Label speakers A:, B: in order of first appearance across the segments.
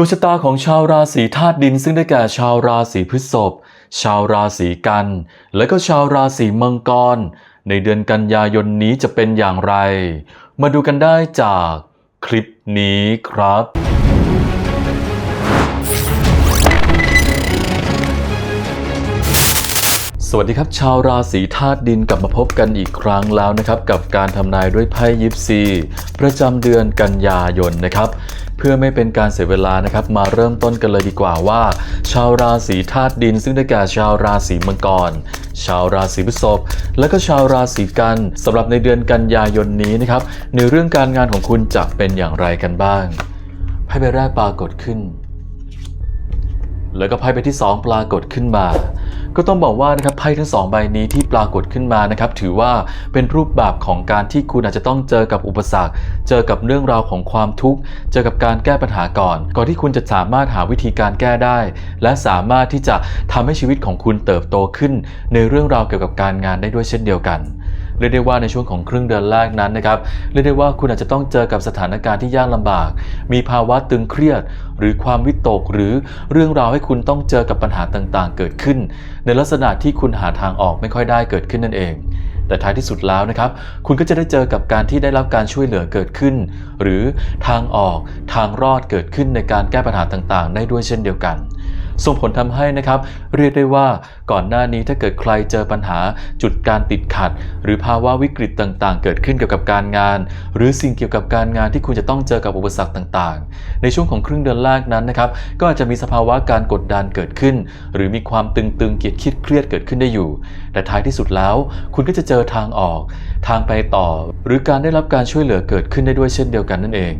A: ดวงชะตาของชาวราศีธาตุดินซึ่งได้แก่ชาวราศีพฤษภ ชาวราศีกัน และก็ชาวราศีมังกร ในเดือนกันยายนนี้จะเป็นอย่างไร มาดูกันได้จากคลิปนี้ครับสวัสดีครับ ชาวราศีธาตุดินกลับมาพบกันอีกครั้งแล้วนะครับ กับการทำนายด้วยไพ่ยิปซี ประจำเดือนกันยายนนะครับ เพื่อไม่เป็นการเสียเวลานะครับ มาเริ่มต้นกันเลยดีกว่าว่า ชาวราศีธาตุดิน ซึ่งได้แก่ชาวราศีมังกร ชาวราศีพฤษภและก็ชาวราศีกันสำหรับในเดือนกันยายนนี้นะครับในเรื่องการงานของคุณจะเป็นอย่างไรกันบ้างไพ่ใบแรกปรากฏขึ้น แล้วก็ไพ่ใบที่ 2 ปรากฏขึ้นมา ก็ต้องบอกว่านะครับไพ่ทั้งสองใบนี้ที่ปรากฏขึ้นมานะครับถือว่าเป็นรูปแบบของการที่คุณอาจจะต้องเจอกับอุปสรรค เจอกับเรื่องราวของความทุกข์ เจอกับการแก้ปัญหาก่อน ก่อนที่คุณจะสามารถหาวิธีการแก้ได้ และสามารถที่จะทำให้ชีวิตของคุณเติบโตขึ้น ในเรื่องราวเกี่ยวกับการงานได้ด้วยเช่นเดียวกัน เรียกได้ว่าในช่วงของครึ่งเดือนแรกนั้นนะครับเรียกได้ว่าคุณอาจจะต้องเจอกับสถานการณ์ที่ยากลำบาก มีภาวะตึงเครียด หรือความวิตกหรือเรื่องราวให้คุณต้องเจอกับปัญหาต่างๆ เกิดขึ้น ในลักษณะที่คุณหาทางออกไม่ค่อยได้เกิดขึ้นนั่นเองแต่ท้ายที่สุดแล้วนะครับ คุณก็จะได้เจอกับการที่ได้รับการช่วยเหลือเกิดขึ้น หรือทางออกทางรอดเกิดขึ้นในการแก้ปัญหาต่างๆ ได้ด้วยเช่นเดียวกัน ส่งผลทำให้นะครับเรียกได้ว่าก่อนหน้านี้ถ้าเกิดใครเจอปัญหาจุดการติดขัด หรือภาวะวิกฤตต่างๆ เกิดขึ้นเกี่ยวกับการงาน หรือสิ่งเกี่ยวกับการงานที่คุณจะต้องเจอกับอุปสรรคต่างๆ ในช่วงของครึ่งเดือนแรกนั้นนะครับก็อาจจะมีสภาวะการกดดันเกิดขึ้น หรือมีความตึงๆเกียดคิดเครียดเกิดขึ้นได้อยู่ แต่ท้ายที่สุดแล้ว คุณก็จะเจอทางออก ทางไปต่อ หรือการได้รับการช่วยเหลือเกิดขึ้นได้ด้วยเช่นเดียวกันนั่นเอง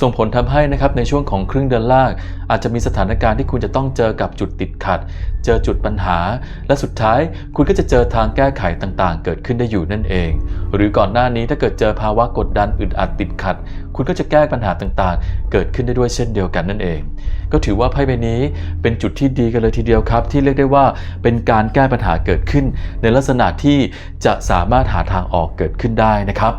A: ส่งผลทำให้นะครับในช่วงของครึ่งเดือนแรกอาจจะมีสถานการณ์ที่คุณจะต้องเจอกับจุดติดขัด เจอจุดปัญหา และสุดท้ายคุณก็จะเจอทางแก้ไขต่างๆ เกิดขึ้นได้อยู่นั่นเอง หรือก่อนหน้านี้ถ้าเกิดเจอภาวะกดดันอึดอัดติดขัด คุณก็จะแก้ปัญหาต่างๆ เกิดขึ้นได้ด้วยเช่นเดียวกันนั่นเอง ก็ถือว่าไพ่ใบนี้เป็นจุดที่ดีกันเลยทีเดียวครับ ที่เรียกได้ว่าเป็นการแก้ปัญหาเกิดขึ้น ในลักษณะที่จะสามารถหาทางออกเกิดขึ้นได้นะครับ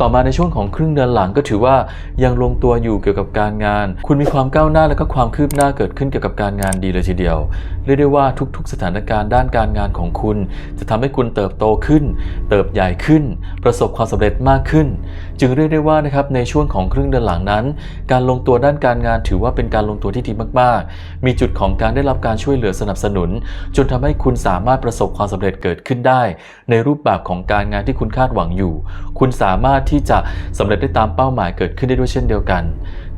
A: ต่อมาในช่วงของครึ่งเดือนหลังก็ถือว่ายังลงตัวอยู่เกี่ยวกับการงาน คุณมีความก้าวหน้าและก็ความคืบหน้าเกิดขึ้นเกี่ยวกับการงานดีเลยทีเดียว เรียกได้ว่าทุกๆ สถานการณ์ด้านการงานของคุณ จะทำให้คุณเติบโตขึ้น เติบใหญ่ขึ้น ประสบความสำเร็จมากขึ้น จึงเรียกได้ว่านะครับในช่วงของครึ่งเดือนหลังนั้น การลงตัวด้านการงานถือว่าเป็นการลงตัวที่ดีมากๆ มีจุดของการได้รับการช่วยเหลือสนับสนุน จนทำให้คุณสามารถประสบความสำเร็จเกิดขึ้นได้ ในรูปแบบของการงานที่คุณคาดหวังอยู่ คุณสามารถที่จะสำเร็จได้ตามเป้าหมายเกิดขึ้นได้ด้วยเช่นเดียวกัน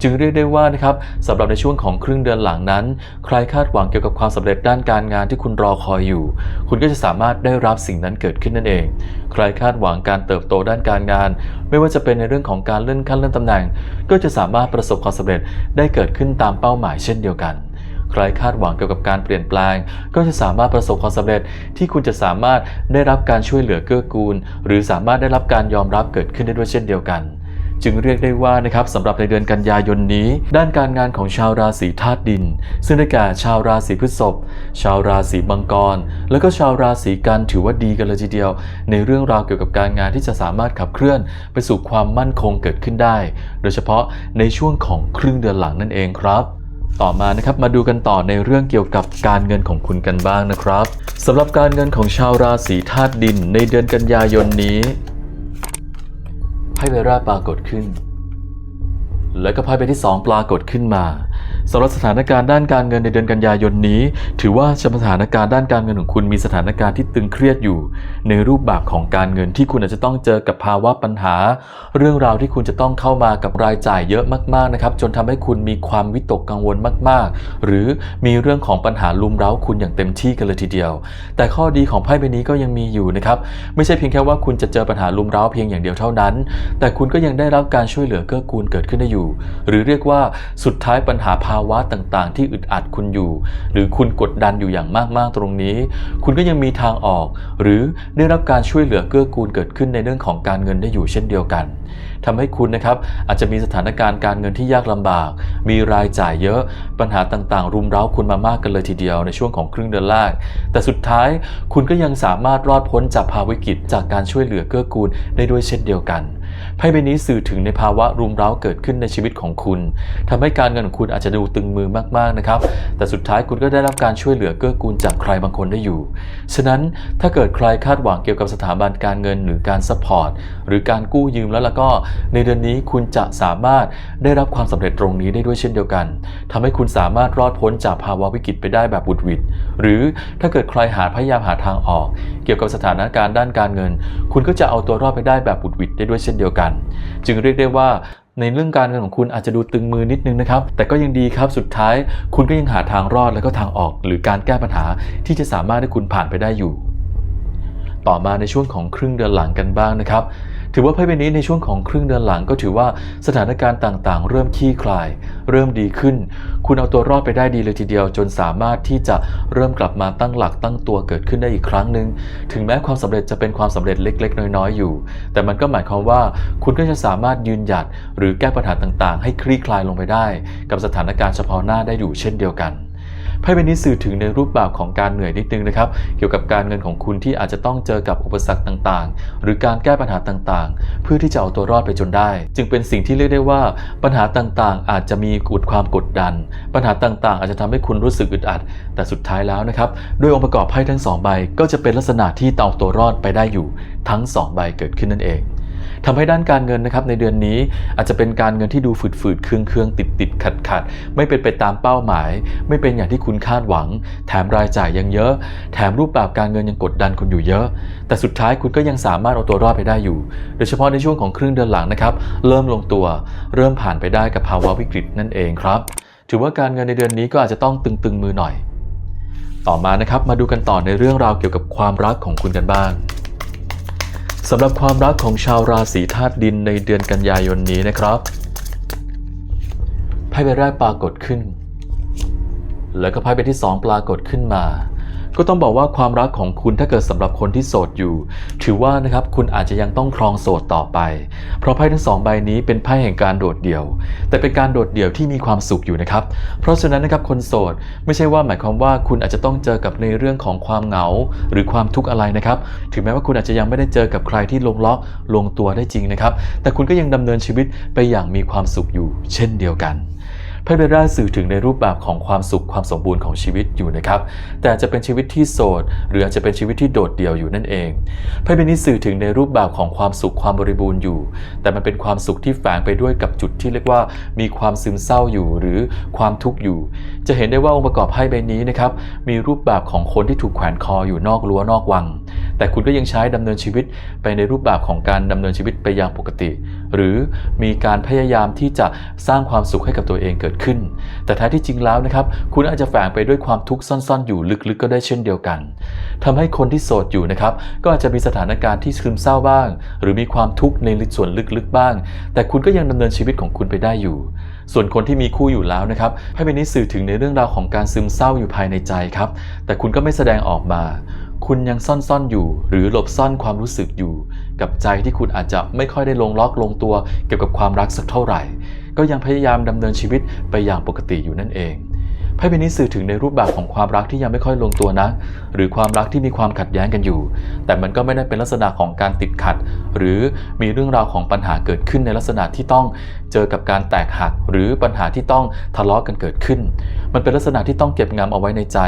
A: จึงเรียกได้ว่านะครับสำหรับในช่วงของครึ่งเดือนหลังนั้น ใครคาดหวังเกี่ยวกับความสำเร็จด้านการงานที่คุณรอคอยอยู่ คุณก็จะสามารถได้รับสิ่งนั้นเกิดขึ้นนั่นเอง ใครคาดหวังการเติบโตด้านการงาน ไม่ว่าจะเป็นในเรื่องของการเลื่อนขั้นเลื่อนตำแหน่ง ก็จะสามารถประสบความสำเร็จได้เกิดขึ้นตามเป้าหมายเช่นเดียวกัน ใครคาดหวังเกี่ยวกับการเปลี่ยนแปลง ก็จะสามารถประสบความสำเร็จที่คุณจะสามารถได้รับการช่วยเหลือเกื้อกูล หรือสามารถได้รับการยอมรับเกิดขึ้นได้ด้วยเช่นเดียวกันจึงเรียกได้ว่านะครับสำหรับในเดือนกันยายนนี้ ด้านการงานของชาวราศีธาตุดิน ซึ่งได้แก่ชาวราศีพฤษภชาวราศีมังกร แล้วก็ชาวราศีกันถือว่าดีกันเลยทีเดียว ในเรื่องราวเกี่ยวกับการงานที่จะสามารถขับเคลื่อน ไปสู่ความมั่นคงเกิดขึ้นได้ โดยเฉพาะในช่วงของครึ่งเดือนหลังนั่นเองครับ ต่อมานะครับมาดูกันต่อในเรื่องเกี่ยวกับการเงินของคุณกันบ้างนะครับสำหรับการเงินของชาวราศีธาตุดินในเดือนกันยายนนี้ไพ่ใบแรกปรากฏขึ้น แล้วก็ไพ่ใบที่ 2 ปรากฏขึ้นมา สำหรับสถานการณ์ด้านการเงินในเดือนกันยายนนี้ ถือว่าสถานการณ์ด้านการเงินของคุณมีสถานการณ์ที่ตึงเครียดอยู่ ในรูปแบบของการเงินที่คุณอาจจะต้องเจอกับภาวะปัญหา เรื่องราวที่คุณจะต้องเข้ามากับรายจ่ายเยอะมากๆนะครับจนทำให้คุณมีความวิตกกังวลมาก ๆ หรือมีเรื่องของปัญหาลุมเร้าคุณอย่างเต็มที่กันเลยทีเดียว แต่ข้อดีของไพ่ใบนี้ก็ยังมีอยู่นะครับไม่ใช่เพียงแค่ว่าคุณจะเจอปัญหาลุมเร้าเพียงอย่างเดียวเท่านั้น แต่คุณก็ยังได้รับการช่วยเหลือเกื้อกูลเกิดขึ้นได้อยู่ หรือเรียกว่าสุดท้ายปัญหาภาวะต่างๆ ที่อึดอัดคุณอยู่ หรือคุณกดดันอยู่อย่างมากๆตรงนี้ คุณก็ยังมีทางออก หรือได้รับการช่วยเหลือเกื้อกูลเกิดขึ้นในเรื่องของการเงินได้อยู่เช่นเดียวกันทำให้คุณนะครับอาจจะมีสถานการณ์การเงินที่ยากลำบาก มีรายจ่ายเยอะปัญหาต่างๆ รุมเร้าคุณมามากกันเลยทีเดียวในช่วงของครึ่งเดือนแรกแต่สุดท้ายคุณก็ยังสามารถรอดพ้นจากภาวะวิกฤตจากการช่วยเหลือเกื้อกูลได้ด้วยเช่นเดียวกัน ไพ่ใบนี้สื่อถึงในภาวะรุมเร้าเกิดขึ้นในชีวิตของคุณทำให้การเงินของคุณอาจจะดูตึงมือมากๆนะครับ แต่สุดท้ายคุณก็ได้รับการช่วยเหลือเกื้อกูลจากใครบางคนได้อยู่ ฉะนั้นถ้าเกิดใครคาดหวังเกี่ยวกับสถาบันการเงินหรือการซัพพอร์ตหรือการกู้ยืมแล้วล้วก็ ในเดือนนี้คุณจะสามารถได้รับความสำเร็จตรงนี้ได้ด้วยเช่นเดียวกันทำให้คุณสามารถรอดพ้นจากภาวะวิกฤตไปได้แบบบุดวิดหรือถ้าเกิดใครหาพยายามหาทางออก เกี่ยวกับสถานการณ์ด้านการเงิน คุณก็จะเอาตัวรอดไปได้แบบบุดวิดได้ด้วยเช่นเดียวกัน จึงเรียกได้ว่าในเรื่องการเงินของคุณอาจจะดูตึงมือนิดนึงนะครับ แต่ก็ยังดีครับ สุดท้ายคุณก็ยังหาทางรอดและก็ทางออก หรือการแก้ปัญหาที่จะสามารถให้คุณผ่านไปได้อยู่ ต่อมาในช่วงของครึ่งเดือนหลังกันบ้างนะครับ ถือว่าไพ่ใบนี้ในช่วงของครึ่งเดือนหลังก็ถือว่าสถานการณ์ต่างๆ เริ่มคลี่คลาย เริ่มดีขึ้น คุณเอาตัวรอดไปได้ดีเลยทีเดียว จนสามารถที่จะเริ่มกลับมาตั้งหลักตั้งตัวเกิดขึ้นได้อีกครั้งหนึ่งถึงแม้ความสำเร็จจะเป็นความสำเร็จเล็ก ๆ น้อยๆอยู่ แต่มันก็หมายความว่าคุณก็จะสามารถยืนหยัดหรือแก้ปัญหาต่างๆ ให้คลี่คลายลงไปได้ กับสถานการณ์เฉพาะหน้าได้อยู่เช่นเดียวกัน ไพ่ใบนี้สื่อถึงในรูปแบบของการเหนื่อยนิดนึงนะครับ เกี่ยวกับการเงินของคุณที่อาจจะต้องเจอกับอุปสรรคต่างๆ หรือการแก้ปัญหาต่างๆ เพื่อที่จะเอาตัวรอดไปจนได้ จึงเป็นสิ่งที่เรียกได้ว่าปัญหาต่างๆ อาจจะมีกดความกดดัน ปัญหาต่างๆ อาจจะทำให้คุณรู้สึกอึดอัด แต่สุดท้ายแล้วนะครับด้วยองค์ประกอบไพ่ทั้งสองใบก็จะเป็นลักษณะที่เอาตัวรอดไปได้อยู่ทั้งสองใบเกิดขึ้นนั่นเอง ทำให้ด้านการเงินนะครับในเดือนนี้อาจจะเป็นการเงินที่ดูฝืดๆเคืองๆติดๆขัดๆไม่เป็นไปตามเป้าหมาย ไม่เป็นอย่างที่คุณคาดหวัง แถมรายจ่ายยังเยอะ แถมรูปแบบการเงินยังกดดันคุณอยู่เยอะ แต่สุดท้ายคุณก็ยังสามารถเอาตัวรอดไปได้อยู่ โดยเฉพาะในช่วงของครึ่งเดือนหลังนะครับ เริ่มลงตัว เริ่มผ่านไปได้กับภาวะวิกฤตนั่นเองครับ ถือว่าการเงินในเดือนนี้ก็อาจจะต้องตึงๆมือหน่อย ต่อมานะครับมาดูกันต่อในเรื่องราวเกี่ยวกับความรักของคุณกันบ้าง สำหรับความรักของชาวราศีธาตุดินในเดือนกันยายนนี้นะครับไพ่ใบแรกปรากฏขึ้น แล้วก็ไพ่ใบที่สองปรากฏขึ้นมา ก็ต้องบอกว่าความรักของคุณถ้าเกิดสำหรับคนที่โสดอยู่ ถือว่านะครับคุณอาจจะยังต้องครองโสดต่อไป เพราะไพ่ทั้งสองใบนี้เป็นไพ่แห่งการโดดเดี่ยว แต่เป็นการโดดเดี่ยวที่มีความสุขอยู่นะครับ เพราะฉะนั้นนะครับคนโสดไม่ใช่ว่าหมายความว่าคุณอาจจะต้องเจอกับในเรื่องของความเหงา หรือความทุกข์อะไรนะครับ ถึงแม้ว่าคุณอาจจะยังไม่ได้เจอกับใครที่ลงล็อกลงตัวได้จริงนะครับ แต่คุณก็ยังดำเนินชีวิตไปอย่างมีความสุขอยู่ เช่นเดียวกัน ไพเบราสื่อถึงในรูปแบบของความสุขความสมบูรณ์ของชีวิตอยู่นะครับ แต่จะเป็นชีวิตที่โสด หรืออาจจะเป็นชีวิตที่โดดเดี่ยวอยู่นั่นเองไพ่ใบนี้สื่อถึงในรูปแบบของความสุขความบริบูรณ์อยู่ แต่มันเป็นความสุขที่แฝงไปด้วยกับจุดที่เรียกว่า มีความซึมเศร้าอยู่หรือความทุกข์อยู่ จะเห็นได้ว่าองค์ประกอบไพ่ใบนี้นะครับมีรูปแบบของคนที่ถูกแขวนคออยู่นอกรั้วนอกวัง แต่คุณก็ยังใช้ดำเนินชีวิตไปในรูปแบบของการดำเนินชีวิตไปอย่างปกติ หรือมีการพยายามที่จะสร้างความสุขให้กับตัวเองเกิดขึ้น แต่แท้ที่จริงแล้วนะครับ คุณอาจจะแฝงไปด้วยความทุกข์ซ่อนๆ อยู่ลึกๆ ก็ได้เช่นเดียวกันทำให้คนที่โสดอยู่นะครับ ก็อาจจะมีสถานการณ์ที่ซึมเศร้าบ้าง หรือมีความทุกข์ในส่วนลึกๆบ้าง แต่คุณก็ยังดำเนินชีวิตของคุณไปได้อยู่ ส่วนคนที่มีคู่อยู่แล้วนะครับไพ่ใบนี้สื่อถึงในเรื่องราวของการซึมเศร้าอยู่ภายในใจครับ แต่คุณก็ไม่แสดงออกมา คุณยังซ่อนๆอยู่ หรือหลบซ่อนความรู้สึกอยู่ กับใจที่คุณอาจจะไม่ค่อยได้ลงล็อกลงตัว เกี่ยวกับความรักสักเท่าไหร่ ก็ยังพยายามดำเนินชีวิตไปอย่างปกติอยู่นั่นเอง พ่ใบนี้สื่อถึงในรูปแบบของความรักที่ยังไม่ค่อยลงตัวนะ หรือความรักที่มีความขัดแย้งกันอยู่ แต่มันก็ไม่ได้เป็นลักษณะของการติดขัด หรือมีเรื่องราวของปัญหาเกิดขึ้นในลักษณะที่ต้องเจอกับการแตกหัก หรือปัญหาที่ต้องทะเลาะกันเกิดขึ้น มันเป็นลักษณะที่ต้องเก็บงำเอาไว้ในใจ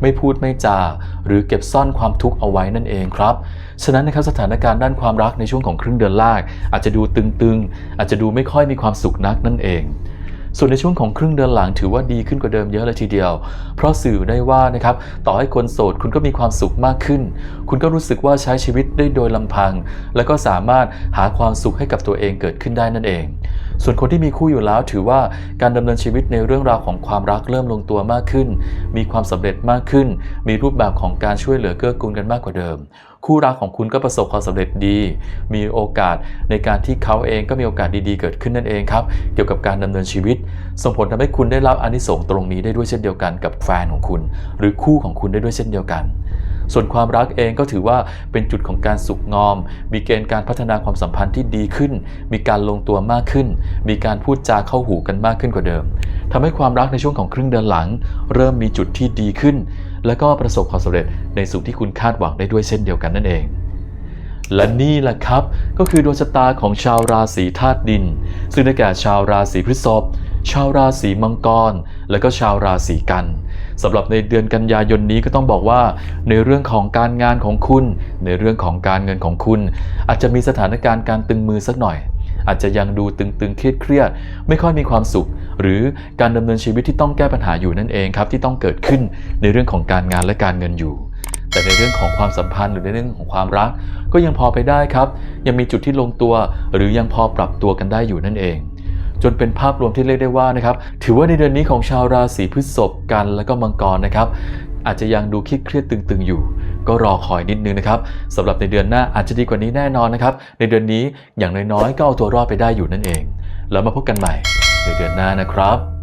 A: ไม่พูดไม่จา หรือเก็บซ่อนความทุกข์เอาไว้นั่นเองครับ ฉะนั้นนะครับสถานการณ์ด้านความรักในช่วงของครึ่งเดือนแรกอาจจะดูตึงๆ อาจจะดูไม่ค่อยมีความสุขนักนั่นเอง ส่วนในช่วงของครึ่งเดือนหลังถือว่าดีขึ้นกว่าเดิมเยอะเลยทีเดียว เพราะสื่อได้ว่านะครับต่อให้คนโสดคุณก็มีความสุขมากขึ้น คุณก็รู้สึกว่าใช้ชีวิตได้โดยลำพัง แล้วก็สามารถหาความสุขให้กับตัวเองเกิดขึ้นได้นั่นเอง ส่วนคนที่มีคู่อยู่แล้วถือว่าการดำเนินชีวิตในเรื่องราวของความรักเริ่มลงตัวมากขึ้น มีความสำเร็จมากขึ้น มีรูปแบบของการช่วยเหลือเกื้อกูลกันมากกว่าเดิม คู่รักของคุณก็ประสบความสำเร็จดี มีโอกาสในการที่เขาเองก็มีโอกาสดีๆ เกิดขึ้นนั่นเองครับ เกี่ยวกับการดำเนินชีวิต ส่งผลทำให้คุณได้รับอนิสงส์ตรงนี้ได้ด้วยเช่นเดียวกันกับแฟนของคุณ หรือคู่ของคุณได้ด้วยเช่นเดียวกัน ส่วนความรักเองก็ถือว่าเป็นจุดของการสุกงอม มีเกณฑ์การพัฒนาความสัมพันธ์ที่ดีขึ้น มีการลงตัวมากขึ้น มีการพูดจาเข้าหูกันมากขึ้นกว่าเดิมทำให้ความรักในช่วงของครึ่งเดือนหลัง เริ่มมีจุดที่ดีขึ้น และก็ประสบความสำเร็จในสิ่งที่คุณคาดหวังได้ด้วยเช่นเดียวกันนั่นเองและนี่แหละครับ ก็คือดวงชะตาของชาวราศีธาตุดิน ซึ่งได้แก่ชาวราศีพฤษภชาวราศีมังกร และก็ชาวราศีกัน สำหรับในเดือนกันยายนนี้ก็ต้องบอกว่า ในเรื่องของการงานของคุณ ในเรื่องของการเงินของคุณ อาจจะมีสถานการณ์การตึงมือสักหน่อย อาจจะยังดูตึงๆเครียดๆไม่ค่อยมีความสุข หรือการดำเนินชีวิตที่ต้องแก้ปัญหาอยู่นั่นเองครับที่ต้องเกิดขึ้นในเรื่องของการงานและการเงินอยู่แต่ในเรื่องของความสัมพันธ์หรือในเรื่องของความรัก ก็ยังพอไปได้ครับ ยังมีจุดที่ลงตัว หรือยังพอปรับตัวกันได้อยู่นั่นเอง จนเป็นภาพรวมที่เรียกได้ว่านะครับถือว่าในเดือนนี้ของชาวราศีพฤษภกันและก็มังกรนะครับ อาจจะยังดูคิดเครียดตึงๆอยู่ ก็รอคอยนิดนึงนะครับสำหรับในเดือนหน้าอาจจะดีกว่านี้แน่นอนนะครับ ในเดือนนี้อย่างน้อยๆก็เอาตัวรอดไปได้อยู่นั่นเอง แล้วมาพบกันใหม่ในเดือนหน้านะครับ